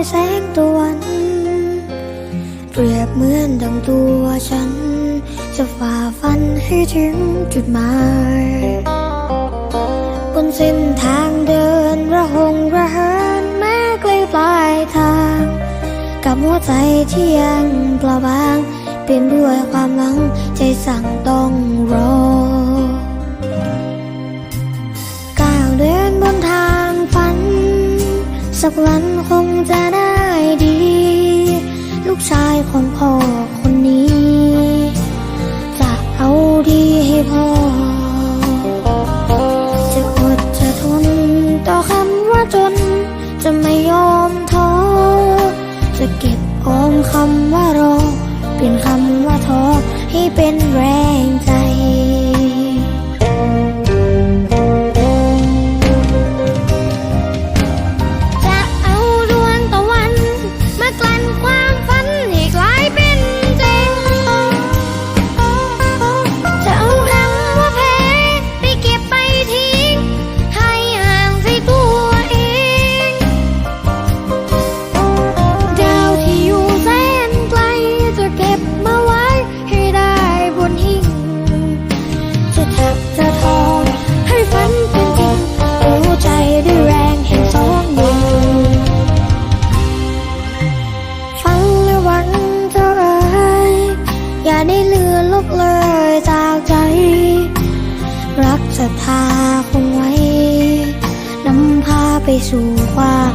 ยแสงตะวัน เปรียบเหมือนดังตัวฉัน จะฝ่าฟันให้ถึงจุดหมาย บนเส้นทางเดินระหงระเหินแม้ไกลปลายทาง กับหัวใจที่ยังเปล่าบาง เปลี่ยนด้วยความหวังใจสั่งต้องรอก้าวเดินบนทางฝัน สักวันคง พอ จะอดจะทนต่อคำว่าจน จะไม่ยอมท้อ จะเก็บออมคำว่ารอ เปลี่ยนคำว่าท้อให้เป็นแรง จะทับจะทองให้ฝันเป็นจริงรู้ใจด้วยแรงแห่งสองมือฟังและหวังเธอเอ่ยอย่าได้เลือนลบเลยจากใจ รักศรัทธาคงไว้นำพาไปสู่ความ